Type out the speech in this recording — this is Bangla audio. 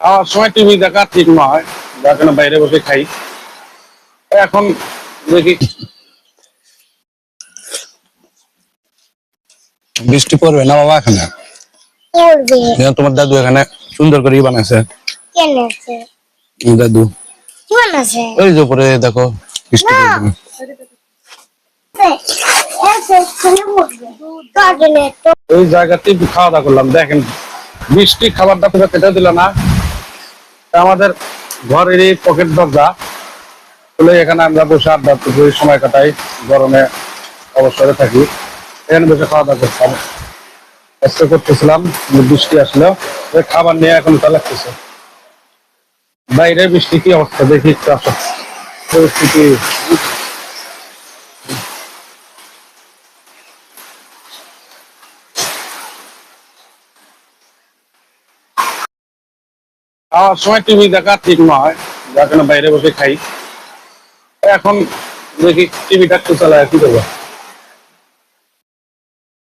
খাওয়ার সময় টিভি দেখা ঠিক নয় যার জন্য বাইরে বসে খাই। এখন দেখি। বৃষ্টি পড়বে না বাবা এখানে? যেন তোমার দাদু এখানে সুন্দর করে বানাইছে। এই দাদু। ওই যে উপরে দেখো বৃষ্টি ওই জায়গাতে খাওয়া দাওয়া করলাম দেখেন। বৃষ্টি খাবারটা পুরো কেটে দিল না। আমাদের ঘরের এই পকেট দরজা। খুলে এখানে আমরা বসে আড্ডা করি সময় কাটাই, গরমে অবসরে থাকি। এখানে বসে খাওয়া দাওয়া করতাম। কষ্ট করতেছিলাম বৃষ্টি আসলো। খাবার নিয়ে এখন তা লাগতেছে বাইরে বৃষ্টি কি অবস্থা? দেখি পরিস্থিতি খাওয়ার সময় টিভি দেখা ঠিক নয় যার জন্য বাইরে বসে খাই। এখন দেখি টিভিটা একটু চালায়, কি করব?